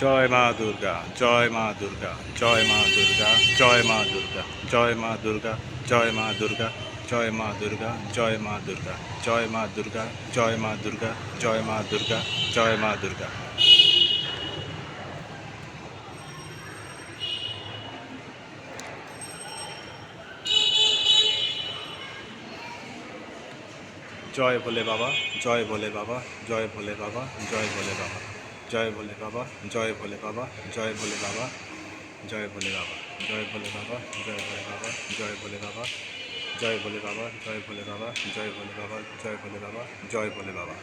জয় মা দুর্গা জয় মা দুর্গা জয় মা দুর্গা জয় মা দুর্গা জয় মা দুর্গা জয় মা দুর্গা জয় মা দুর্গা জয় মা দুর্গা জয় মা দুর্গা জয় মা দুর্গা জয় মা দুর্গা জয় মা দুর্গা জয় ভোলে বাবা জয় ভোলে বাবা জয় ভোলে বাবা জয় ভোলে বাবা জয় ভোলে বাবা জয় ভোলে বাবা জয় ভোলে বাবা জয় ভোলে বাবা জয় ভোলে বাবা জয় ভোলে বাবা জয় ভোলে বাবা জয় ভোলে বাবা জয় ভোলে বাবা জয় ভোলে বাবা জয় ভোলে বাবা জয় ভোলে বাবা